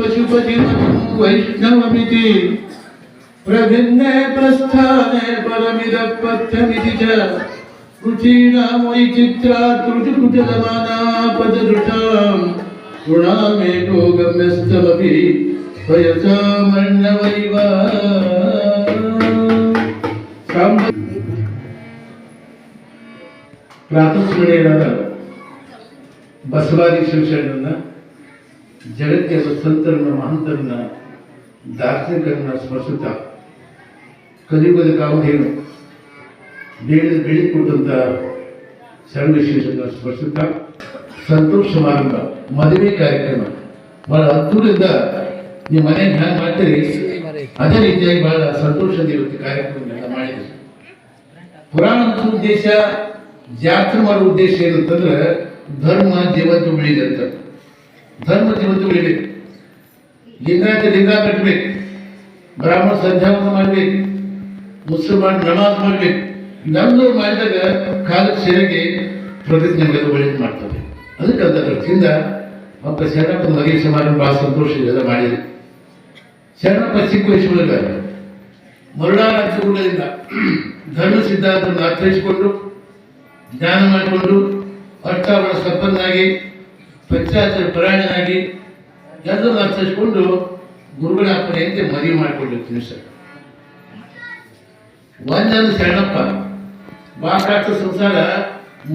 पशुपतिमहं वैष्णवमिति प्रभिन्ने प्रस्थाने परमिदपथ्यमिति च रुचीणां वैचित्र्यात् ऋतुकुटलमानापदृशां गुणामेको गम्यस्तमपि स्वयसामर्णवैव ಸಾಂಬ ಪ್ರಾತಸ್ಮರಣೀಯರಾದ ಬಸವಾದಿ ಶಿವಶರಣರನ್ನ ಜಗತ್ತಿನ ಸಂತರನ್ನ ಮಹಂತರನ್ನ ದಾರ್ಶನಿಕರನ್ನ ಸ್ಮರಿಸುತ್ತಾ ಕಲಿಯುಗದ ಕಾಮಧೇನು ಬೇಡದ ಬೆಳಿ ಕೊಟ್ಟಂತ ಶರಣ ಶಿವಶರಣ ಸ್ಮರಿಸುತ್ತಾ ಸಂತೋಷ ಸಮಾರಂಭ ಮದುವೆ ಕಾರ್ಯಕ್ರಮ ಬಹಳ ಅದ್ದೂರಿಂದ ನೀವು ಮನೆಗೆ ಹ್ಯಾಂಗ ಮಾಡ್ತೀರಿ ಅದೇ ರೀತಿಯಾಗಿ ಬಹಳ ಸಂತೋಷದ ಇವತ್ತು ಕಾರ್ಯಕ್ರಮಗಳನ್ನ ಮಾಡಿದ್ರಿ ಪುರಾಣದ ಉದ್ದೇಶ ಜಾತ್ರೆ ಮಾಡೋ ಉದ್ದೇಶ ಏನಂತಂದ್ರೆ ಧರ್ಮ ಜೀವಂತ ಬೆಳಿದೆ ಅಂತ ಧರ್ಮ ಜೀವಂತ ಬೆಳಿಬೇಕು ಲಿಂಗಾಯತ ಲಿಂಗ ಕಟ್ಟಬೇಕು. ಬ್ರಾಹ್ಮಣ ಸಂಧ್ಯಾವನ್ನು ಮಾಡ್ಬೇಕು. ಮುಸಲ್ಮಾನ್ ನಮಾಜ್ ಮಾಡ್ಬೇಕು. ನಮ್ದು ಮಾಡಿದಾಗ ಕಾಲಕ್ಕೆ ಸರಿಯಾಗಿ ಪ್ರತಿಜ್ಞೆಗಳು ಒಳ್ಳೆಯದು ಮಾಡ್ತದೆ. ಅದಕ್ಕೆ ಅಂತ ದೃಷ್ಟಿಯಿಂದ ಒಬ್ಬ ಶರಣಪ್ಪ ಮದುವೆ ಸಮಾರಂಭ ಭಾಳ ಸಂತೋಷ ಇದೆಲ್ಲ ಮಾಡಿದೆ. ಶರಣಪ್ಪ ಚಿಕ್ಕ ವಯಸ್ಸೊಳಗ ಮರುಳಾರಾಜ್ಯಗಳಿಂದ ಧರ್ಮ ಸಿದ್ಧಾಂತವನ್ನು ಅರ್ಥೈಸಿಕೊಂಡು ಜ್ಞಾನ ಮಾಡಿಕೊಂಡು ಅರ್ಥಾವಳ ಸಂಪನ್ನಾಗಿ ಪಂಚಾಚಾರ ಪರಾಯಣನಾಗಿ ಎಲ್ಲರೂ ಅರ್ಥಿಸ್ಕೊಂಡು ಗುರುಗಳ ಅಪ್ಪನೆಯಂತೆ ಮದುವೆ ಮಾಡಿಕೊಂಡಿರ್ತೀನಿ ಸರ್. ಒಂದೊಂದು ಶರಣಪ್ಪ. ಬಾಕಾಟ ಸಂಸಾರ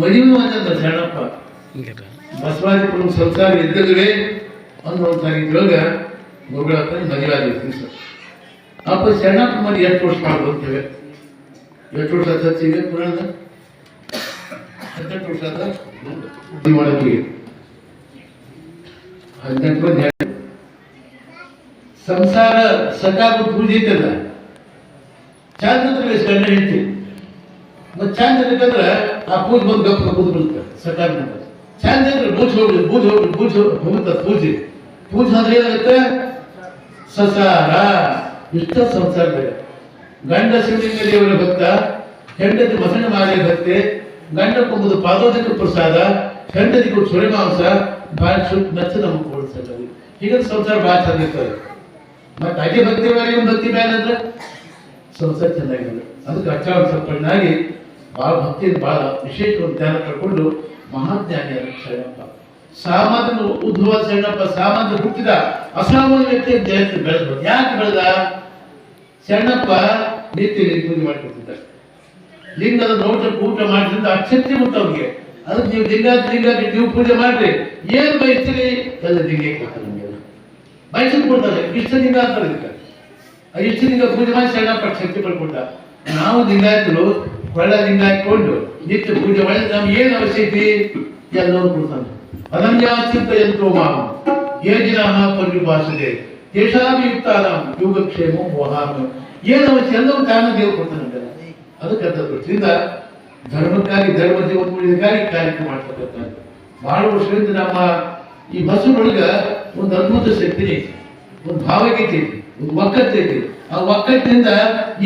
ಮದುವೆ ಒಂದೊಂದು ಶರಣಪ್ಪ. ಬಸವಾದಿಪುರ ಸಂಸಾರ ಇದ್ದಲ್ಲವೇ ಅನ್ನೋ ಗುರುಗಳಪ್ಪನ ಮದುವೆ ಆಗಿರ್ತೀನಿ ಸರ್. ಅಪ್ಪ ಶರಣಪ್ಪ ಮನೆ ಎಷ್ಟು ವರ್ಷ ಮಾಡ್ಕೊಂತೇವೆ ಎಷ್ಟು ವರ್ಷ ಸತ್ತೀವಿ ಪುರಾಣ ಹತ್ತೆಂಟು ವರ್ಷ ಆತ ಮದುವೆ ಮಾಡೋಕೆ. ಸಂಸಾರ ಸಕಾಲ ಪೂಜಿತದ. ಚಾಂದ್ ಗಂಡ ಹೇಳ್ತಿ ಮತ್ತೆ ಚಾಂದ್ರ ಇರ್ಬೇಕಂದ್ರೆ ಆ ಪೂಜೆ ಬಂದು ಗಪ್ಪ ಕೂತ್ ಬೀಳುತ್ತೆ ಸಕಾಲ ಚಾಂದ್ರ ಅಂದ್ರೆ ಬೂಜ್ ಹೋಗ್ಲಿ ಬೂಜ್ ಹೋಗ್ಲಿ, ಬೂಜ್ ಹೋಗುತ್ತ ಪೂಜೆ. ಪೂಜೆ ಅಂದ್ರೆ ಏನಾಗುತ್ತೆ? ಸಸಾರ. ಇಷ್ಟ ಸಂಸಾರದಾಗ ಗಂಡ ಶಿವಲಿಂಗ ದೇವರ ಭಕ್ತ, ಹೆಂಡತಿ ಮಸಣ ಮಾರಿಯ ಭಕ್ತಿ, ಗಂಡ ಕುಂಬುದು ಪಾದೋದಕ ಪ್ರಸಾದ, ಹೆಂಡತಿ ಸುರಿಮಾಂಸ ಸುರೆ ಮಾಂಸ ಭಾಳ ಶುದ್ಧ ನಚ್ಚ ನಮಗೆ ಕೊಡಿಸಲ್ಲ ಹೀಗಾಗಿ ಸಂಸಾರ ಭಾಳ ಚಂದ ಮತ್ತೆ ಅದೇ ಭಕ್ತಿ ಒಂದು ಭಕ್ತಿ ಬ್ಯಾನ್ ಅಂದ್ರೆ ಸಂಸಾರ ಚೆನ್ನಾಗಿಲ್ಲ ಅದಕ್ಕೆ ಅಚ್ಚಾರ ಸಂಪನ್ನಾಗಿ ಭಾಳ ಭಕ್ತಿಯಿಂದ ಭಾಳ ವಿಶೇಷವಾಗಿ ಧ್ಯಾನ ಕಳ್ಕೊಂಡು ಮಹಾಜ್ಞಾನಿಯಾದ ಶರಣಪ್ಪ. ಸಾಮಾನ್ಯ ಉದ್ಭವ ಶರಣಪ್ಪ ಸಾಮಾನ್ಯ ಹುಟ್ಟಿದ ಅಸಾಮಾನ್ಯ ವ್ಯಕ್ತಿ ಜಯಂತಿ ಬೆಳೆದ್ರು ಯಾಕೆ ಬೆಳೆದ? ಶರಣಪ್ಪ ನೀತಿ ಪೂಜೆ ಮಾಡ್ಕೊತಿದ್ದ ಲಿಂಗದ ನೋಟ ಊಟ ಮಾಡಿದ್ರಿಂದ ಅಕ್ಷತ್ಯ ಮುಟ್ಟ ಅವ್ರಿಗೆ. ಅದಕ್ಕೆ ನೀವು ಲಿಂಗ ಲಿಂಗ ನೀವು ಪೂಜೆ ಮಾಡ್ರಿ. ಏನು ಬಯಸ್ತೀರಿ? ಎಲ್ಲ ಲಿಂಗಕ್ಕೆ ಕೊಡ್ತಾರೆ ನಮಗೆಲ್ಲ. ಬಯಸಿದ್ ಕೊಡ್ತಾರೆ. ಇಷ್ಟ ಲಿಂಗ ಆ ಇಷ್ಟ ಲಿಂಗ ಪೂಜೆ ಮಾಡಿ ಶರಣಪ್ಪ ಶಕ್ತಿ ಪಡ್ಕೊಂಡ. ನಾವು ಲಿಂಗಾಯತರು ಕೊಳ್ಳ ಲಿಂಗ ಹಾಕೊಂಡು ನಿತ್ಯ ಪೂಜೆ ಮಾಡಿ ನಮ್ಗೆ ಏನು ಅವಶ್ಯಕತೆ ಎಲ್ಲರೂ ಕೊಡ್ತಾನೆ ಅನನ್ಯಾಚಿಂತ ಯಂತ್ರೋ ಮಾಂ. ಯೇ ಭಾಷೆ ದೇಶಾಭಿಯುಕ್ತ ತೇಷಾಭಿಯುಕ್ತಾನಾಂ ಯೋಗಕ್ಷೇಮ ಮೋಹಾಮ ಏನು ಅವಶ್ಯ? ಎಲ್ಲವೂ ತಾನು ದೇವರು ಕೊಡ್ತಾನೆ ಅದಕ್ಕೆ ಅಂತ ಧರ್ಮಕ್ಕಾಗಿ ಧರ್ಮ ಜೀವನ ಉಳಿದಕ್ಕಾಗಿ ಕಾರ್ಯಕ್ರಮ ಮಾಡ್ತಕ್ಕಂಥ ಬಹಳ ವರ್ಷದಿಂದ ನಮ್ಮ ಈ ಬಸ್ಸುಗಳಿಗೆ ಒಂದು ಅದ್ಭುತ ಶಕ್ತಿ ಒಂದು ಭಾವಗೀತೆ ಐತಿ ಒಂದು ಒಕ್ಕತ್ತು ಐತಿ ಆ ಒಕ್ಕತ್ತಿನಿಂದ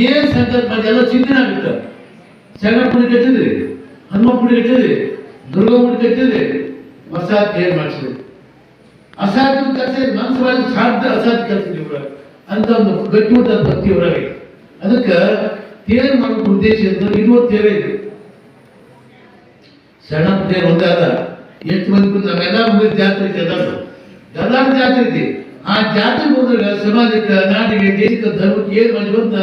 ಏನ್ ಸಂಕಲ್ಪ ಎಲ್ಲ ಚಿಂತನೆ ಆಗುತ್ತೆ. ಶರಣಪುಡಿ ಕಟ್ಟಿದ್ರಿ ಹನುಮಪುಡಿ ಕಟ್ಟಿದ್ರಿ ದುರ್ಗಪುಡಿ ಕಟ್ಟಿದ್ರಿ ಹೊಸ ಏನ್ ಮಾಡಿಸಿದ್ರಿ ಅಸಾಧ್ಯ ಕೆಲಸ ಮನಸ್ಸವಾಗಿ ಸಾಧ್ಯ ಅಸಾಧ್ಯ ಕೆಲಸ ಅಂತ ಒಂದು ಗಟ್ಟಿಮುಟ್ಟ ಭಕ್ತಿ ಅದಕ್ಕೆ ತೇರು ಮಾಡೋ ಉದ್ದೇಶ ಇರುವ ತೇರೇ ಇದೆ. ಸಣ್ಣ ತೇರು ಒಂದಾದ ಎಷ್ಟು ಮಂದಿ ನಾವೆಲ್ಲ ಮುಗಿದ ಜಾತ್ರೆ ಎಲ್ಲರೂ ಎಲ್ಲಾರ ಜಾತ್ರೆ ಇದೆ ಆ ಜಾತ್ರೆ ಹೋದಾಗ ಸಮಾಜಕ್ಕೆ, ನಾಡಿಗೆ, ದೇಶಕ್ಕೆ, ಧರ್ಮಕ್ಕೆ ಏನ್ ಮಾಡಿ ಬಂತ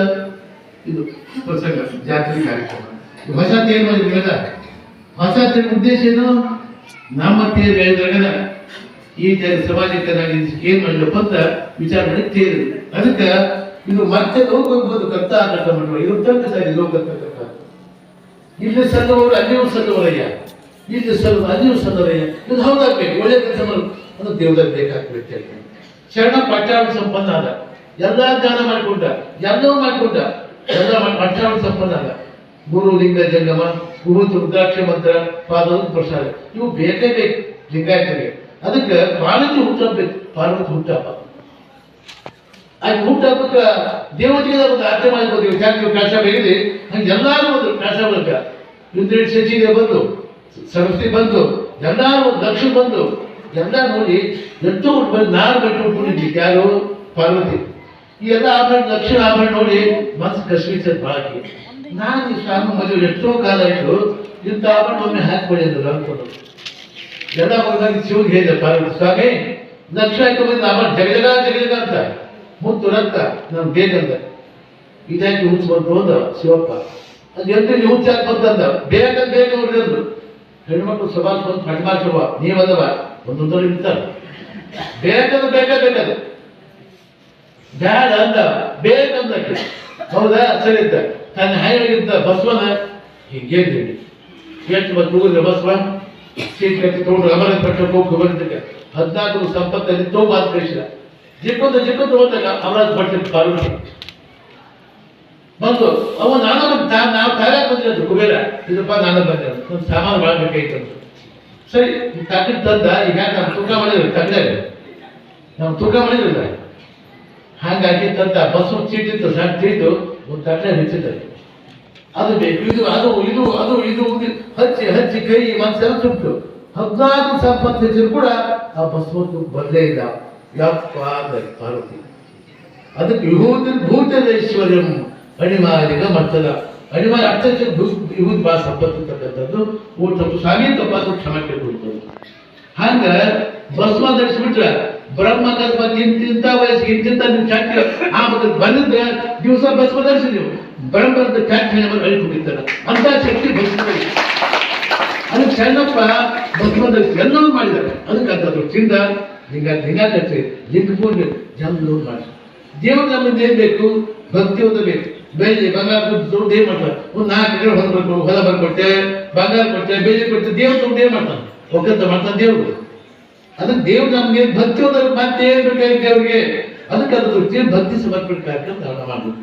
ಇದು ಪ್ರಸಂಗ, ಜಾತ್ರೆ ಕಾರ್ಯಕ್ರಮ. ಹೊಸ ತೇರು ಮಾಡಿದ್ರಲ್ಲ ಹೊಸ ತೇರು ಉದ್ದೇಶ ಏನು? ನಮ್ಮ ತೇರು ಹೇಳಿದ್ರಾಗನ ಈ ಜನ ಸಮಾಜಕ್ಕೆ ನಾನು ಇದಕ್ಕೆ ಏನ್ ಮಾಡಲಪ್ಪ ಅಂತ ವಿಚಾರ ಮಾಡಿ ತೇರು ಅದಕ್ಕೆ ಇದು ಮತ್ತೆ ಲೋಕ ಹೋಗ್ಬೋದು ಕರ್ತ ಆಟ ಮಾಡುವ ಇವ್ರ ತನಕ ಸರಿ ಲೋಕ ಇಲ್ಲಿ ಸಲ್ಲವರು ಅಲ್ಲಿಯೂ ಸಲ್ಲವರಯ್ಯ ಇಲ್ಲಿ ಸಲ್ಲ ಅದೇ ಸಲ್ಲವರಯ್ಯ ಇದು ಹೌದಾಗ್ಬೇಕು, ಒಳ್ಳೆ ಕೆಲಸ ಮಾಡು. ಅದು ದೇವ್ರಲ್ಲಿ ಬೇಕಾಗ್ಬೇಕು ಶರಣ ಪಟ್ಟಾಣ ಸಂಪನ್ನ ಅದ. ಎಲ್ಲ ದಾನ ಮಾಡಿಕೊಂಡ, ಎಲ್ಲವೂ ಮಾಡಿಕೊಂಡ. ಎಲ್ಲ ಪಟ್ಟಾಣ ಸಂಪನ್ನ ಅದ. ಗುರು ಲಿಂಗ ಜಂಗಮ ಗುರು ದುರ್ಗಾಕ್ಷ ಮಂತ್ರ ಪಾದ ಪ್ರಸಾದ. ಇವು ಬೇಕೇ ಬೇಕು ಲಿಂಗಾಯತರಿಗೆ ಅದಕ್ಕೆ ಪಾರ್ವತಿ ಹುಟ್ಟಬೇಕು. ಪಾರ್ವತಿ ಹುಟ್ಟಪ್ಪ. ಅಲ್ಲಿ ಹುಟ್ಟಕ್ಕೆ ದೇವತೆಗೆ ಒಂದು ಅರ್ಥ ನೀವು ಕಳಶ ಬೇಕಿದೆ ಹಂಗೆ ಬಂದ್ರು. ಒಂದು ಕಾಶ ಬರಕ ಇಂದ್ರೇಟ್ ಶಚಿಗೆ ಬಂದು ಸರಸ್ವತಿ ಬಂದು, ಎಲ್ಲಾರು ಒಂದು ದಕ್ಷ ಬಂದು, ಎಲ್ಲ ನೋಡಿ ಎತ್ತು ಬಂದು ನಾರು ಉಟ್ಕೊಂಡಿದ್ದೆ ಯಾರು? ಪಾರ್ವತಿ. ಈ ಎಲ್ಲ ಆಭರಣ ಲಕ್ಷಣ ಆಭರಣ ನೋಡಿ ಮನಸ್ಸು ಕಶ್ಮೀರ್ ಬಾಕಿ. ನಾನು ಈ ಸ್ವಾಮಿ ಮದುವೆ ಎಷ್ಟೋ ಕಾಲ ಇಟ್ಟು ಇಂಥ ಆಭರಣ ಒಮ್ಮೆ ಹಾಕ್ಬೇಡಿ ಅಂದ್ರು ಅನ್ಕೊಂಡು ಎಲ್ಲ ಹೋದಾಗ ಶಿವಗೆ ಹೇಳಿದೆ, ಪಾರ್ವತಿ ಸ್ವಾಮಿ, ಲಕ್ಷ ಹಾಕೊಂಡ್ಬಂದು ಆಭರಣ ಜಗಜಗ ಜಗಜಗ ಅಂತ. ಮುತ್ತು ರಕ್ತ ನಾನು ಬೇಕಂದ ಇದಾಕಿ ಹುಚ್ಚು ಬಂತು ಅಂದ ಶಿವಪ್ಪ. ಅದು ಎಲ್ಲಿ ಹುಚ್ಚಾಕ್ ಬಂತಂದ ಬೇಕಂತ ಬೇಕು ಅವ್ರಿಗಂದ್ರು ಹೆಣ್ಮಕ್ಳು ಸಭಾಸ್ ಬಂದು ಕಣ್ಮಾ ಶುಭ ನೀವದವ ಒಂದೊಂದರ ಇರ್ತಾರೆ ಬೇಕಂದ್ರೆ ಬೇಕೇ ಬೇಕದು. ಬ್ಯಾಡ ಅಂದ ಬೇಕಂದ ಹೌದಾ? ಸರಿ ಇದ್ದ ತನ್ನ ಹಾಯಿಗಿದ್ದ ಬಸವನ ಹಿಂಗೆ ಎಷ್ಟು ಹೋಗಿದ್ರೆ ಬಸವ? ಸೀಟ್ ಕಟ್ಟಿ ತಗೊಂಡು ಅಮರ ಪಟ್ಟಕ್ಕೆ ಹೋಗಿ ಬಂದಿದ್ದೆ ಹದಿನಾಲ್ಕು ಸಂಪತ್ತಲ್ಲಿ ತೋ ಬಾತ್ ಕಳಿಸಿದ ಜಿಕ್ಕೊಂದು ಜಿಕ್ಕೊಂದು ಹೋದಾಗ ಅಮರಾಜ್ ಪಟ್ಟಿ ಪಾರ್ವತಿ ಬಂದು ಅವ ನಾನು ನಾವು ತಾರೇ ಬಂದಿರೋದು ಕುಬೇರ. ಇದಪ್ಪ ನಾನು ಬಂದೆ. ಒಂದು ಸಾಮಾನು ಮಾಡಬೇಕಾಯ್ತು ಸರಿ ತಕ್ಕ ತಂದ, ಈಗ ನಾವು ತೂಕ ಮಾಡಿದ್ರು ತಂದೆ ನಾವು ತೂಕ ಮಾಡಿದ್ರಲ್ಲ. ಹಾಗಾಗಿ ತಂದ ಬಸ್ ಚೀಟಿತ್ತು ಸಣ್ಣ ಚೀಟು ಒಂದು ತಟ್ಟೆ ಹೆಚ್ಚಿದ್ದಾರೆ ಅದು ಬೇಕು, ಇದು, ಅದು ಇದು ಅದು, ಇದು ಹಚ್ಚಿ ಹಚ್ಚಿ ಕೈ ಮನಸ್ಸೆಲ್ಲ ಸುಟ್ಟು. ಹದಿನಾಲ್ಕು ಸಂಪತ್ತು ಹೆಚ್ಚಿದ್ರು ಕೂಡ ಆ ಬಸವತ್ತು ಬರಲೇ ಇಲ್ಲ. ಯಪ್ಪ ಪಾರ್ವತಿ, ಅದಕ್ಕೆ ವಿಭೂತಿ ಭೂತದೈಶ್ವರ್ಯಂ ಅಣಿಮಾಲಿಗ ಮರ್ತದ ಅಣಿಮಾಲಿ ಅರ್ಥ ಇವತ್ತು ಭಾಳ ಸಂಪತ್ತು ಇರ್ತಕ್ಕಂಥದ್ದು ಊಟ ತಪ್ಪು ಸ್ವಾಮಿ, ತಪ್ಪಾದ್ರು ಕ್ಷಮೆ ಕೇಳ್ಕೊಳ್ತದೆ. ಹಂಗ ಭಸ್ಮ ಧರಿಸ್ಬಿಟ್ರೆ ಬ್ರಹ್ಮ ಅಕಸ್ಮಾತ್ ಇಂತಿಂತ ವಯಸ್ಸಿಗೆ ಇಂತಿಂತ ನೀವು ಚಾಕ್ರಿ ಆ ಮತ್ತೆ ಬಂದಿದ್ದ ದಿವಸ ಭಸ್ಮ ಧರಿಸಿ ನೀವು. ಬ್ರಹ್ಮದ ಚಾಕ್ರಿ ಅಳಿ ಕುಡಿತಾರೆ ಅಂತ ಶಕ್ತಿ ಭಸ್ಮದಲ್ಲಿ. ಅದಕ್ಕೆ ಚೆನ್ನಪ್ಪ ಭಸ್ಮ ಧರಿಸಿ ಎಲ್ಲವೂ ಮಾಡಿದ್ದಾರೆ. ಅದಕ್ಕೆ ಅಂತ ಚಿಂದ ಲಿಂಗ ಲಿಂಗ ಕಟ್ಟಿ ಲಿಂಗ ಪೂಜೆ ಜಲ್ಲು ಮಾಡಿ ದೇವ್ರ ನಮ್ಮಲ್ಲಿ ಏನ್ ಬೇಕು? ಭಕ್ತಿ ಒಂದು ಬೇಕು. ಬೆಳ್ಳಿ ಬಂಗಾರ ದುಡ್ಡು ಏನ್ ಮಾಡ್ತಾರೆ? ಒಂದು ನಾಲ್ಕು ಎಕರೆ ಹೊಂದ್ಬೇಕು ಹೊಲ ಬಂದ್ಕೊಟ್ಟೆ ಬಂಗಾರ ಕೊಟ್ಟೆ, ಬೆಳ್ಳಿ ಕೊಟ್ಟೆ, ದೇವ್ರ ದುಡ್ಡು ಏನ್ ಮಾಡ್ತಾನೆ ಒಕ್ಕಂತ ಮಾಡ್ತಾನೆ ದೇವ್ರು. ಅದಕ್ಕೆ ದೇವ್ರು ನಮ್ಗೆ ಭಕ್ತಿ ಹೋದ್ರೆ ಮತ್ತೆ ಏನ್ ಬೇಕಾಗಿ ಅವ್ರಿಗೆ ಅದಕ್ಕೆ ಅದ್ರ ದೃಷ್ಟಿ ಭಕ್ತಿ ಸಮರ್ಪಣೆ ಅಂತ ಧಾರಣ ಮಾಡ್ಬೇಕು.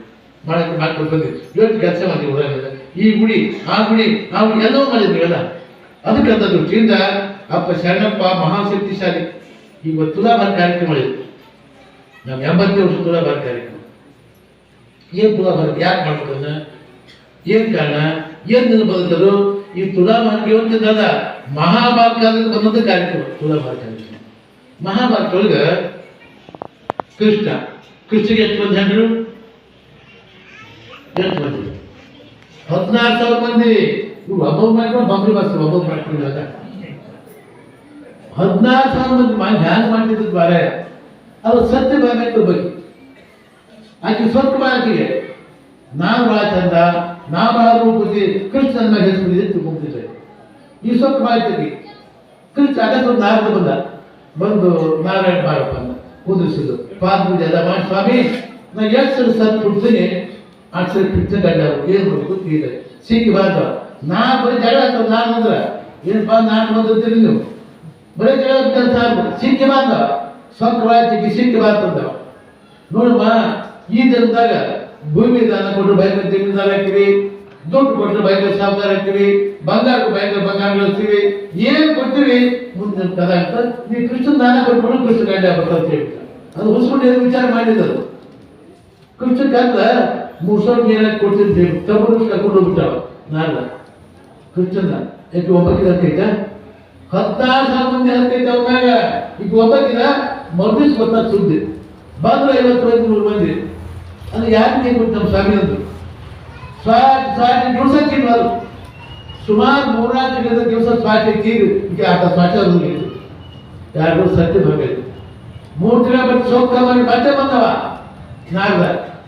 ಮಾಡಕ್ಕೆ ಮಾಡ್ಕೊಂಡು ಬಂದಿವಿ. ಇವತ್ತು ಕೆಲಸ ಮಾಡಿ ಊರಾಗೆಲ್ಲ ಈ ಗುಡಿ, ಆ ಗುಡಿ ಗುಡಿ ಎಲ್ಲವೂ ಮಾಡಿದ್ವಿ ಅಲ್ಲ ಅದಕ್ಕೆ ಅಂತ ದೃಷ್ಟಿಯಿಂದ ಅಪ್ಪ ಶರಣಪ್ಪ ಮಹಾಶಕ್ತಿಶಾಲಿ ಈಗ ತುಲಾಭಾರ ಕಾರ್ಯಕ್ರಮ ಮಾಡಿದ್ವಿ ನಮ್ಮ ಎಂಬತ್ತು ವರ್ಷ ತುಲಾಭಾರ ಕಾರ್ಯಕ್ರಮ. ಏನ್ ತುಲಾಭಾರ ಯಾಕೆ ಮಾಡ್ಬೇಕನ್ನ ಏನ್ ಕಾರಣ? ಏನ್ ನೆನಪು ಬದುಕದು ಈ ತುಲಾ ಇವತ್ತಿದ್ದಲ್ಲ ಮಹಾಭಾರತ ಕಾಲದಲ್ಲಿ ಬಂದಂತ ಕಾರ್ಯಕ್ರಮ ತುಲಾಭಾರ ಮಹಾಭಾರತ ಒಳಗ ಕೃಷ್ಣ, ಕೃಷ್ಣಗೆ ಎಷ್ಟು ಮಂದಿ ಹೆಣ್ಣರು ಎಷ್ಟು ಮಂದಿ. ಹದಿನಾರು ಸಾವಿರ ಮಂದಿ. ಇವ್ರು ಒಬ್ಬೊಬ್ಬ ಮಾಡ್ಕೊಂಡು ಬಂಬರಿ ಬರ್ತಾರೆ ಒಬ್ಬೊಬ್ಬ ಮಾಡ್ಕೊಂಡಿದ್ದಾಗ ಹದಿನಾರು ಸಾವಿರ ಮಂದಿ ಮಾಡಿ ಧ್ಯಾನ ಮಾಡ್ತಿದ್ದು ಬಾರೆ ಅವ್ರು ಸತ್ಯ ಭಾಗಕ್ಕೆ ಬಗ್ಗೆ ಆಕೆ ಸ್ವರ್ಗ ಆಕೆಗೆ ನಾವು ಭಾಳ ಚಂದ ನಾ ಭಾಳ ರೂಪತಿ ಕೃಷ್ಣನ ಮೇಲೆ ಹೆಸರು ತಿಳ್ಕೊಂತಿದ್ದೆ ಈ ಸ್ವಲ್ಪ ಮಾಹಿತಿ ಕೃಷ್ಣ ಅಗತ್ಯ ನಾರದ ಬಂದ. ಬಂದು ನಾರಾಯಣ ಬಾರಪ್ಪ ಅಂದ ಕುದಿಸಿದ್ರು ಪಾದ ಪೂಜೆ ಎಲ್ಲ ಸ್ವಾಮಿ, ನಾ ಎಷ್ಟು ಸತ್ ಬಿಡ್ತೀನಿ. ಆ ಸರಿ ಕೃಷ್ಣ ಗಂಡ ಏನು ಮಾಡಬೇಕು ತೀರ ಸಿಕ್ಕಿ ಬಾರ್ದ. ನಾ ಬರೀ ಜಗಳ ಆಗ್ತದೆ ನಾನು ಅಂದ್ರೆ ಏನಪ್ಪ, ನಾನು ಬಂದಿರ್ತೀರಿ ನೀವು? ಬರೀ ಜಗಳ ಕೆಲಸ ಸಿಕ್ಕಿ ಬಾರ್ದ. ಸ್ವಲ್ಪ ಮಾಹಿತಿಗೆ ಸಿಕ್ಕಿ ಬಾರ್ತಂದ ನೋಡಮ್ಮ ಈ ಜನದಾಗ ಭೂಮಿ ದಾನ ಕೊಟ್ಟರು ಭಯಂಕರ ಜಮೀನ್ದಾರ ಹಾಕಿರಿ ದುಡ್ಡು ಕೊಟ್ಟರೆ ಭಯಂಕರ ಸಾವುಕಾರ ಹಾಕಿರಿ ಬಂಗಾರ ಭಯಂಕರ ಬಂಗಾರ ಬೆಳೆಸ್ತೀವಿ ಏನ್ ಕೊಡ್ತೀವಿ ಮುಂದೆ ಕದ ಅಂತ ನೀ ಕೃಷ್ಣ ದಾನ ಕೊಟ್ಬಿಟ್ಟು ಕೃಷ್ಣ ಗಂಡ ಬರ್ತಾ ಅಂತ ಹೇಳ್ತಾರೆ ಅದು ಉಳಿಸ್ಕೊಂಡು ಏನು ವಿಚಾರ ಮಾಡಿದ್ರು ಕೃಷ್ಣ ಕಂದ ಮೂರ್ ಸಾವಿರ ಅಂತ ಹೇಳಿ ತಗೊಂಡು ಕರ್ಕೊಂಡು ಹೋಗ್ಬಿಟ್ಟಾವ ನಾಳೆ ಕೃಷ್ಣನ, ಯಾಕೆ ಒಬ್ಬಕ್ಕಿದ ಹತ್ತೈತ ಹತ್ತಾರು ಸಾವಿರ ಮಂದಿ ಹತ್ತೈತೆ ಅವನಾಗ ಈಗ ಒಬ್ಬಕ್ಕಿದ ಮರ್ದಿಸ್ ಗೊತ್ತಾಗ ಸುದ್ದಿ. ಬಂದ್ರೆ ಐವತ್ತು ಮಂದಿ ನೂರು ಮಂದಿ ಅದು ಯಾಕೆ ನೀವು ನಮ್ಮ ಸ್ವಾಮಿ ಅಂದ್ರು. ಸ್ವಾಟ್ ನುಡ್ಸಕ್ಕಿಲ್ಲ ಅದು ಸುಮಾರು ಮೂರ್ನಾಲ್ಕು ದಿನದ ದಿವಸ ಸ್ವಾಟಿ ತೀರು ಹೀಗೆ ಆಟ ಸ್ವಾಟಿ ಅದು ಯಾರು ಸತ್ಯ ಬರಬೇಕು ಮೂರು ದಿನ ಬಿಟ್ಟು ಸೋಪ್ ಕಮ್ಮಾಗಿ ಮತ್ತೆ ಬಂದವ. ನಾಲ್ಕ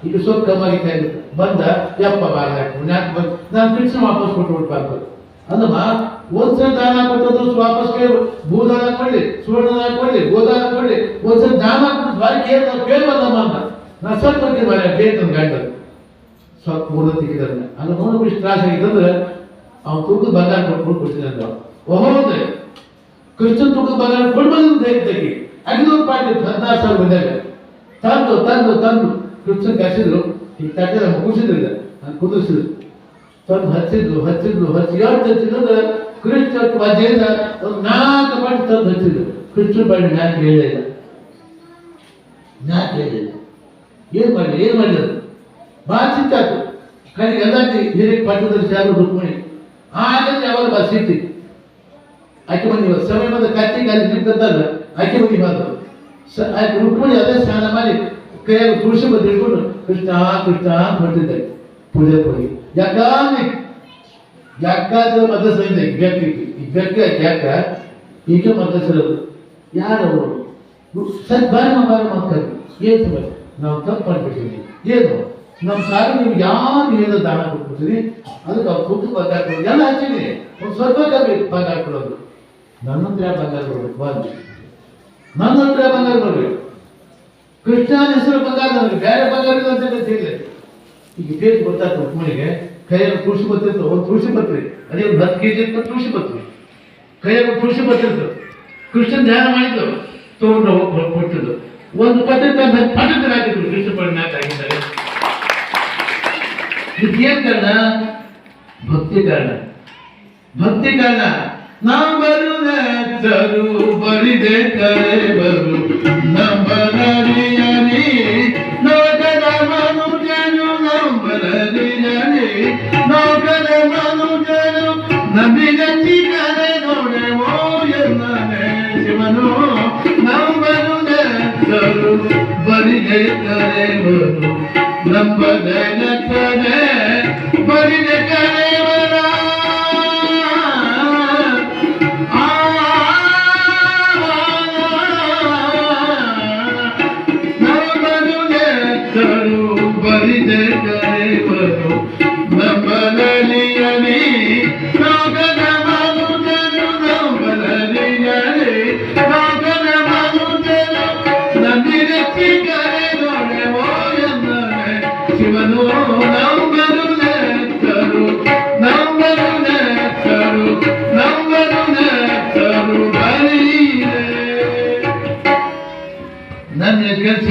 ಈಗ ಸೋಪ್ ಕಾಯ್ದು ಬಂದ, ಯಪ್ಪ ಹಾಕಿ ಯಾಕೆ ಬಂದು, ನಾನು ಫಿಕ್ಸ್ ವಾಪಸ್ ಕೊಟ್ಟು ಬಿಡ್ಬಾರ್ದು ಅಂದಮ್ಮ ಒಂದ್ಸಲ ದಾನ ಕೊಟ್ಟದ್ದು ವಾಪಸ್ ಕೇಳಿ. ಭೂದಾನ ಕೊಡ್ಲಿ, ಸುವರ್ಣದಾನ ಕೊಡ್ಲಿ, ಗೋದಾನ ಕೊಡ್ಲಿ ಒಂದ್ಸಲ ದಾನ ಬಾರಿ ಕೇಳಿ ನಾವು ಕೇಳಿ ಬಂದಮ್ಮ ಅಂತ ನಾ ಸ್ವಲ್ಪ ಬಗ್ಗೆ ಬಾರಿ ಬೇಕು ನನ್ನ ಗಂಡ ಸ್ವಲ್ಪ ಮೂರು ತಿಕ್ಕಿದ್ರೆ. ಅದು ನೋಡು ಇಷ್ಟು ತ್ರಾಸ ಆಗಿತ್ತಂದ್ರೆ ಅವ್ನು ತೂಕದ ಬಂಗಾರ ಕೊಟ್ಕೊಂಡು ಕೊಡ್ತೀನಿ ಅಂತ. ಕೃಷ್ಣ ತೂಕದ ಬಂಗಾರ ತೆಗಿ ಪಾಟಿ ಹದಿನಾರು ಸಾವಿರ ಬಂದಾಗ ತಂದು ತಂದು ತಂದು ಕೃಷ್ಣ ಕಸಿದ್ರು ಈಗ ತಟ್ಟೆ ನಮ್ಮ ಕೂಸಿದ್ರಿಲ್ಲ ನಾನು ಕುದಿಸಿದ್ರು ತಂದು ಹಚ್ಚಿದ್ರು ಹಚ್ಚಿದ್ರು, ಹಚ್ಚಿ. ಎಷ್ಟು ಹಚ್ಚಿದ್ರೆ ಕೃಷ್ಣ ವಜೆಯಿಂದ ಒಂದು ನಾಲ್ಕು ಪಾಟಿ ತಂದು ಹಚ್ಚಿದ್ರು. ಕೃಷ್ಣ ಬಣ್ಣ ನಾಲ್ಕು ಹೇಳಿಲ್ಲ ಯಾಕೆ ಹೇಳಿಲ್ಲ ಏನ್ ಮಾಡಲಿ, ಏನ್ ಮಾಡಿದ್ರು ಭಾಳ ಚಿಂತಾತು ಕಡೆಗೆ ಎಲ್ಲ ಹಿರಿಯ ಪಟ್ಟದಲ್ಲಿ ಶಾಲು ರುಕ್ಮಿಣಿ ಆಗಲ್ಲಿ ಯಾವಾಗ ಬಸ್ ಸಿಟ್ಟಿ? ಆಕೆ ಬಂದಿವ ಸಮಯ ಬಂದ ಕತ್ತಿ ಅಲ್ಲಿ ನಿಂತಲ್ಲ ಆಕೆ ಹೋಗಿ ಬಂದು. ಸ, ಆಕೆ ರುಕ್ಮಿಣಿ ಅದೇ ಸ್ನಾನ ಮಾಡಿ ಕೈಯಾಗ ತುಳಸಿ ಬಂದು ಹಿಡ್ಕೊಂಡು ಕೃಷ್ಣ ಕೃಷ್ಣ ಅಂತ ಹೊರಟಿದ್ದೆ ಪೂಜೆ ಹೋಗಿ ಯಾಕಾನೆ? ಯಾಕಾದ್ರೆ ಮದ್ರಸ ಇದೆ ಬೆಕ್ಕ ಈ ಬೆಕ್ಕ ಯಾಕ? ಈಗ ಮದ್ರಸರದು ಯಾರು ಸರಿ ಬಾರಮ್ಮ ಬಾರಮ್ಮ ಅಂತ ಏನು ನಾವು ತಪ್ಪು ಏನು? ನಮ್ಮ ಸಾರಿ ನಿಮ್ಗೆ ಯಾರು ಏನೋ ದಾನ ಕೊಟ್ಬಿಡ್ತೀನಿ. ಅದಕ್ಕೆ ಅವ್ರು ಕುಟ್ಟು ಬಂಗಾರ ಎಲ್ಲ ಹಚ್ಚಿದ್ದೀನಿ. ಒಂದು ಸ್ವಲ್ಪ ಬಂಗಾರ ಕೊಡೋದು. ನನ್ನ ಹತ್ರ ಬಂಗಾರ ಕೊಡ್ಬೇಕು ಬಂದು ನನ್ನ ಹತ್ರ ಬಂಗಾರ ಕೊಡ್ಬೇಕು ಕೃಷ್ಣನ ಹೆಸರು ಬಂಗಾರ ನನಗೆ. ಬೇರೆ ಬಂಗಾರ ಅಂತ ಈಗ ಬೇರೆ ಗೊತ್ತಾಗ್ತದೆ ಕೈಯಲ್ಲಿ ತುಳಸಿ ಬರ್ತಿತ್ತು ಒಂದು ತುಳಸಿ ಬರ್ತೀರಿ ಅದೇ ಒಂದು ಹತ್ತು ಕೆ ಜಿ ತುಳಸಿ ಕೈಯಲ್ಲಿ ತುಳಸಿ ಕೃಷ್ಣನ್ ಧ್ಯಾನ ಮಾಡಿದ್ದು. ತಗೊಂಡು ಕೊಟ್ಟಿದ್ದು. ಒಂದು ಪದ್ಧತಿ ಪದ್ಧತರಾಗಿದ್ರು ಹಾಕಿದ್ರು ಕೃಷ್ಣ ಪರಿಣಾಮ ಆಗಿದ್ದಾರೆ ಇದಕ್ಕೇನ್ ಕಾರಣ? ಭಕ್ತಿ ಕಾರಣ. ಭಕ್ತಿ ಕಾರಣ. ನಾವು ಬರುವುದು ಬರಿದೆ ಕರೆ ಬರು. ನಂಬರಿಯನಿ ಬರಿದೆ ಕರೆ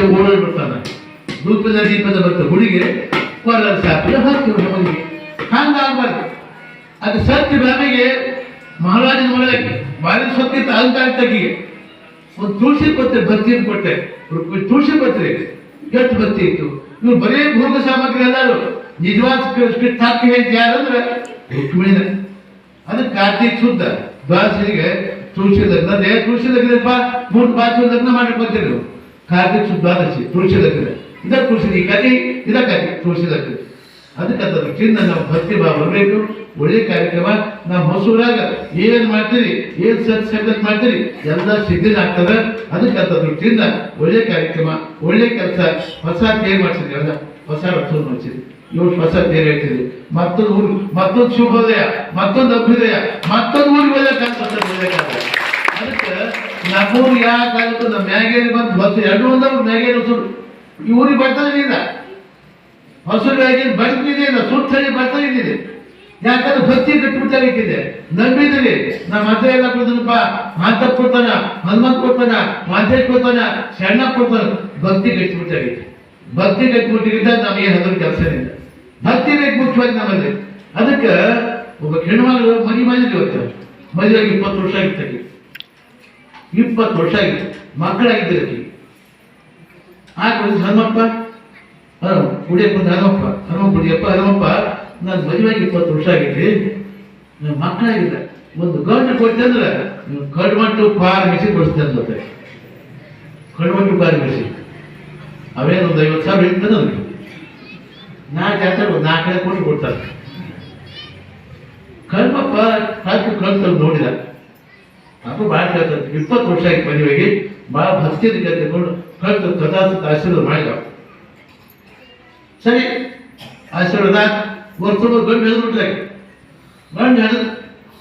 ಕೆಲಸ ಓಡೋಡಿ ಬಿಡ್ತಾನೆ ಧೂಪದ ದೀಪದ ಬರ್ತ ಹುಡುಗಿ ಕೊರಲ ಸಾಪಿಗೆ ಹಾಕ್ತೀವಿ ನಮಗೆ ಹಂಗಾಗ್ಬಾರ್ದು. ಅದು ಸತ್ಯ ಭಾಮಿಗೆ ಮಹಾರಾಜನ ಮಗಳಿಗೆ ಬಾರಿ ಸೊಕ್ಕಿತ್ತು ಅಲಂಕಾರ ತಗಿಗೆ ಒಂದು ತುಳಸಿ ಪತ್ರೆ ಭಕ್ತಿ ಕೊಟ್ಟೆ. ರುಕ್ಮಿಣಿ ತುಳಸಿ ಪತ್ರೆ ಎಷ್ಟು ಭಕ್ತಿ ಇತ್ತು? ಇವ್ರು ಬರೀ ಭೋಗ ಸಾಮಗ್ರಿ ಎಲ್ಲರೂ ನಿಜವಾದ ಹಾಕಿ ಹೇಳ್ತಿ ಯಾರಂದ್ರೆ ರುಕ್ಮಿಣಿನ. ಅದು ಕಾರ್ತಿಕ್ ಶುದ್ಧ. ದ್ವಾಸಿಗೆ ತುಳಸಿ ಲಗ್ನ, ದೇಹ ತುಳಸಿ ಲಗ್ನಪ್ಪ ಮೂರು ಬಾಚು ಲಗ್ನ ಮಾಡಿ ಬರ್ತೀರಿ ಕಾರ್ತಿಕ್ ಶುದ್ಧ ತುಳಸಿ ಲಗ್ನ ಇದ ತುಳಸಿ ಈ ಕತೆ ಇದ ಕತೆ ತುಳಸಿ ಲಗ್ನ ಅದಕ್ಕೆ ಅದರ ಚಿನ್ನ, ನಾವು ಭಕ್ತಿ ಭಾವ ಬರಬೇಕು. ಒಳ್ಳೆ ಕಾರ್ಯಕ್ರಮ. ನಾವು ಹೊಸೂರಾಗ ಏನು ಮಾಡ್ತೀರಿ, ಏನು ಸತ್ ಮಾಡ್ತೀರಿ, ಎಲ್ಲ ಸಿದ್ಧಿನ ಆಗ್ತದ. ಅದಕ್ಕೆ ಅದ್ರ ಚಿನ್ನ, ಒಳ್ಳೆ ಕಾರ್ಯಕ್ರಮ, ಒಳ್ಳೆ ಕೆಲಸ. ಹೊಸ ಕೇರ್ ಮಾಡ್ಸಿದ್ರಿ, ಅಲ್ಲ? ಹೊಸ ರಥವನ್ನು ಮಾಡ್ಸಿದ್ವಿ ಇವತ್ತು ಹೊಸ ಕೇರ್ ಹೇಳ್ತೀರಿ ಮತ್ತೊಂದು ಊರು, ಮತ್ತೊಂದು ಶುಭೋದಯ, ಮತ್ತೊಂದು ಅಭ್ಯುದಯ, ಮತ್ತೊಂದು ಊರಿಗೆ ಒಳ್ಳೆ ಅದಕ್ಕೆ ನಮ್ಮೂರು ಯಾಕಾಗುತ್ತೆ ನಮ್ಮ ಮ್ಯಾಗೇರಿ ಬಂದು ಬಸ್ ಎರಡು ಒಂದವ್ರು ಮ್ಯಾಗೇರಿ ಸುಡು ಊರಿಗೆ ಬರ್ತಾ ಇಲ್ಲ ಮ್ಯಾಗೇರಿ ಬದುಕಿದೆಯಲ್ಲ ಸುತ್ತಳಿ ಬರ್ತಾ ಇದ್ದಿದೆ ಯಾಕಂದ್ರೆ ಭಕ್ತಿ ಕಟ್ಟಿಬಿಟ್ಟಾಗಿದ್ದೆ ನಂಬಿದ್ರಿ ನಮ್ಮ ಮತ್ತೆ ಎಲ್ಲ ಕೊಡ್ತಾನಪ್ಪ ಮಾತಪ್ಪ ಕೊಡ್ತಾನ, ಹನುಮಂತ ಕೊಡ್ತಾನ ಮಾತೇಶ್ ಕೊಡ್ತಾನ, ಶರಣ ಕೊಡ್ತಾನ. ಭಕ್ತಿ ಕಟ್ಟಿಬಿಟ್ಟಾಗಿದೆ ಭಕ್ತಿ ಕಟ್ಟಿಬಿಟ್ಟಿದ್ದ ನಮಗೆ ಅದ್ರ ಕೆಲಸ ಇಲ್ಲ ಭಕ್ತಿ ಬೇಕು ಮುಖ್ಯವಾಗಿ ನಮ್ಮಲ್ಲಿ. ಅದಕ್ಕೆ ಒಬ್ಬ ಹೆಣ್ಮಗಳು ಮದಿ ಮನೆಯಲ್ಲಿ ಇವತ್ತು ಮದುವೆಗೆ ಇಪ್ಪತ್ತು ವರ್ಷ ಆಗಿತ್ತು ಇಪ್ಪತ್ತು ವರ್ಷ ಆಗಿತ್ತು ಮಕ್ಕಳಾಗಿದ್ದರು. ಆಗ ಹನುಮಪ್ಪ? ಕುಡಿಯಪ್ಪ, ಹನುಮಪ್ಪ. ಹನುಮ ಕುಡಿಯಪ್ಪ, ಹನುಮಪ್ಪ, ನಾನು ಮದುವೆಗೆ ಇಪ್ಪತ್ತು ವರ್ಷ ನನ್ನ ಮಕ್ಕಳಾಗಿಲ್ಲ. ಒಂದು ಗಂಡು ಕೊಟ್ಟೆ ನೀವು ಕಡ್ಮಟ್ಟು ಪಾರ್ ಮಿಸಿ ಕೊಡಿಸ್ತೇನೆ ಮತ್ತೆ ಕಡ್ಮಟ್ಟು ಪಾರ್ ಮಿಸಿ ಅವೇನು ಒಂದು ಐವತ್ತು ಸಾವಿರ ಇರ್ತದೆ ನನಗೆ ನಾಲ್ಕು ಹಾಕ್ತಾರೆ ಒಂದು ನಾಲ್ಕೈದು ಕೋಟಿ ಕೊಡ್ತಾರೆ. ಕಲ್ಮಪ್ಪ ಸಾಕು ಕಲ್ತಲ್ಲಿ ನೋಡಿದ ಭಾಳ ಕೇಳ್ತಾರೆ. ಇಪ್ಪತ್ತು ವರ್ಷ ಆಗಿ. ಮದುವೆಗೆ ಭಾಳ ಕತೆ ಕೇಳ್ಕೊಂಡು ಕಟ್ಟು ಕಥಾಸುತ್ತ ಆಶೀರ್ವಾದ ಮಾಡಿದ. ಸರಿ, ಆಶೀರ್ವಾದ ವರ್ಷ ಗಂಡು ಹೆದ್ರು ಬಿಟ್ರೆ ಗಂಡು ಹೆದ್ರು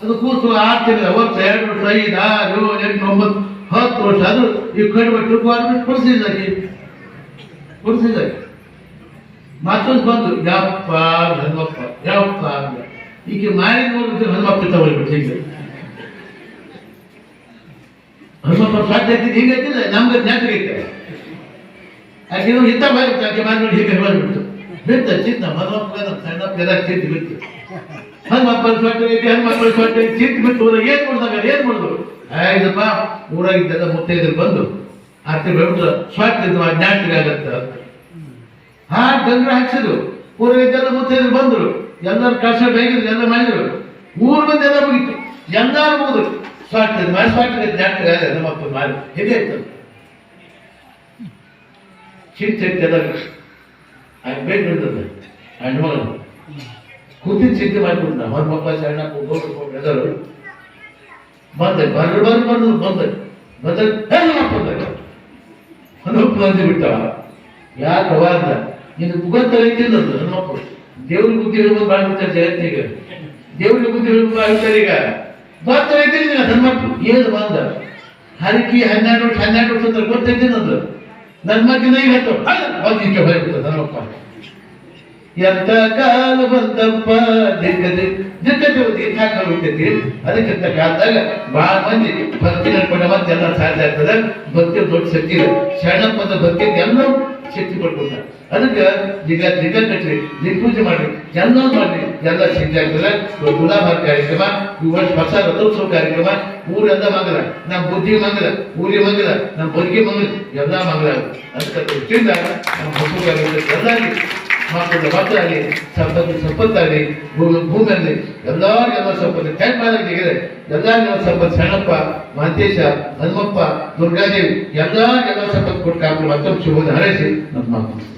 ಅದು ಕೂತು ಆಗ್ತಿಲ್ಲ ವರ್ಷ, ಎರಡು ವರ್ಷ, ಐದು, ಆರು ಏಳು ಎಂಟು, ಒಂಬತ್ತು, ಹತ್ತು ವರ್ಷ. ಅದು ಈ ಕಣ್ಣು ಬಿಟ್ಟು ಗೌರ್ಮೆಂಟ್ ಕೊಡಿಸಿದ್ದಾಗಿ ಕೊಡಿಸಿದ್ದಾಗಿ ಮತ್ತೊಂದು ಬಂದು, ಯಪ್ಪ ಹನುಮಪ್ಪ, ಯಪ್ಪ ಈಗ ಮಾಡಿ ನೋಡಿದ್ರೆ ಹನುಮಪ್ಪ ತಗೊಳ್ಬಿಟ್ಟು ಹಿಂಗೆ. ಹನುಮಪ್ಪ ಸಾಧ್ಯ ಆಗ್ತಿದ್ದು ಹಿಂಗೆ ಐತಿಲ್ಲ ನಮ್ಗೆ ಐತೆ ಆಕೆ ಇಂಥ ಬಾಯ್ತು ಆಕೆ ಮಾಡಿ ನೋಡಿ ಹೀಗೆ ಹೇಳ್ಬಿಟ್ಟು ಚಿಂತ ಚಿತ್ತ ಹನುಮಪ್ಪ ಸಣ್ಣಪ್ಪ ಎಲ್ಲ ಚಿತ್ತ ಹಂಗೆ ಮಕ್ಕಳು ಸೊಟ್ಟೆ ಐತಿ ಹನುಮಪ್ಪ ಸೊಟ್ಟೆ ಐತಿ, ಚಿತ್ತ ಬಿಟ್ಟು ಏನು ಮಾಡ್ದಾಗ ಏನ್ ಮಾಡಿದ್ರು ಆಯ್ತಪ್ಪ ಊರಾಗಿದ್ದೆಲ್ಲ ಮುತ್ತೈದರು ಬಂದು ಆಕೆ ಬೆಳ್ಬಿಟ್ರು ಸ್ವಾಟ್ಲಿದ್ದು ಜ್ಞಾಪಕ ಆಗತ್ತೆ ಹಾ ಗಂಗ್ರ ಹಾಕ್ಸಿದ್ರು. ಊರಾಗಿದ್ದೆಲ್ಲ ಮುತ್ತೈದರು ಬಂದ್ರು. ಎಲ್ಲರೂ ಕಷ್ಟ ಬೇಗಿದ್ರು ಎಲ್ಲ ಮಾಡಿದ್ರು. ಊರ್ ಬಂದು ಎಲ್ಲ ಮುಗಿತು. ಎಲ್ಲಾರು ಮುಗಿದ್ರು. ಮಾಡಿ ಜಾತ್ರೆ ಆದರೆ ನಮ್ಮ ಅಪ್ಪ ಮಾಡಿ ಹೇಗೆ ಆಯ್ತು. ಚಿಂತೆ ಆಗ ಬಿಡ್ತದೆ ಹೆಣ್ಮಗಳು ಕೂತಿನ ಚಿಂತೆ ಮಾಡ್ಬಿಟ್ಟು ಅವ್ರ ಮಕ್ಕಳ ಸಣ್ಣ ಬೆದರು ಬಂದೆ ಬರ್ರು ಬರ್ರು ಬಂದ್ರು ಬಂದೆ ಬಂದ್ರೆ ಹನುಮಪ್ಪ ಬಂದು ಬಿಟ್ಟ. ಯಾಕೆ ಅವಾಗ ನಿನ್ನ ಗೊತ್ತೈತಿಲ್ಲ ಹನುಮಪ್ಪ ದೇವ್ರಿಗೆ ಬುದ್ಧಿ ಹೇಳ್ಬೋದು ಬಾಳ್ಬಿಡ್ತಾರೆ ಜಗತ್ತಿಗೆ. ದೇವ್ರಿಗೆ ಬುದ್ಧಿ ಹೇಳ್ಬೋದು ಮಾಡ್ತಾರೆ ಈಗ. ಗೊತ್ತೈತಿಲ್ಲ ಧರ್ಮಕ್ಕೂ ಏನು ಬಂದ. ಹರಕಿ ಹನ್ನೆರಡು ವರ್ಷ ಹನ್ನೆರಡು ವರ್ಷ ಅಂತ ಗೊತ್ತೈತಿ ನಂದು ನನ್ನ ಮಗನ ಇವತ್ತು ಬಂದಿಕ್ಕೆ ಹೋಗ್ಬಿಡ್ತದೆ ಧರ್ಮಪ್ಪ. ಎಂತ ಕಾಲ ಬಂತಪ್ಪ, ದಿಕ್ಕ ದಿಕ್ಕ. ದೀರ್ಘ ಹೋಗ್ತೈತಿ? ಅದಕ್ಕಿಂತ ಕಾಲದಾಗ ಬಹಳ ಮಂದಿ ಭಕ್ತಿ ನಡ್ಕೊಂಡ ಮತ್ತೆ ಎಲ್ಲ ಸಾಧ್ಯ ಆಗ್ತದೆ. ಭಕ್ತಿ ದೊಡ್ಡ ಶಕ್ತಿ ಶರಣಪ್ಪದ ಭಕ್ತಿ ಎಲ್ಲ ಶಕ್ತಿ ಕೊಟ್ಟು ಅದಕ್ಕೆ ಈಗ ಲಿಂಗ ಕಟ್ಟಿ ಲಿಂಗ ಪೂಜೆ ಮಾಡ್ರಿ. ಎಲ್ಲ ಮಾಡ್ರಿ. ಎಲ್ಲ ಸಿದ್ಧ ಆಗ್ತದೆ. ಗುಲಾಬಾರ್ ಕಾರ್ಯಕ್ರಮ ಈ ವರ್ಷ ಹೊಸ ರಥೋತ್ಸವ ಕಾರ್ಯಕ್ರಮ, ಊರೆಲ್ಲ ಮಂಗಲ. ನಮ್ಮ ಬುದ್ಧಿ ಮಂಗಲ ಊರಿ ಮಂಗಲ ನಮ್ಮ ಬದುಕಿ ಮಂಗಲ. ಎಲ್ಲ ಮಂಗಲ ಅದಕ್ಕೆ ದೃಷ್ಟಿಯಿಂದ ನಮ್ಮ ಹೊಸ ಎಲ್ಲಾಗಿ ಮಕ್ಕಳ ಮಕ್ಕಳಾಗಲಿ ಸಂಪತ್ತು ಸಂಪತ್ತಾಗಲಿ, ಭೂಮಿ ಭೂಮಿಯಲ್ಲಿ ಎಲ್ಲರಿಗೆಲ್ಲ ಸಂಪತ್ತು. ಟೈಮ್ ಆಗಿದೆ ಎಲ್ಲರಿಗೆಲ್ಲ ಸಂಪತ್ತು, ಸಣ್ಣಪ್ಪ ಮಹಂತೇಶ ಹನುಮಪ್ಪ, ದುರ್ಗಾದೇವಿ ಎಲ್ಲರಿಗೆಲ್ಲ ಸಂಪತ್ತು ಕೊಟ್ಟು ಮತ್ತೊಂದು ಶುಭ ಹಾರೈಸಿ. ನಮ್ಮ ಮಾತು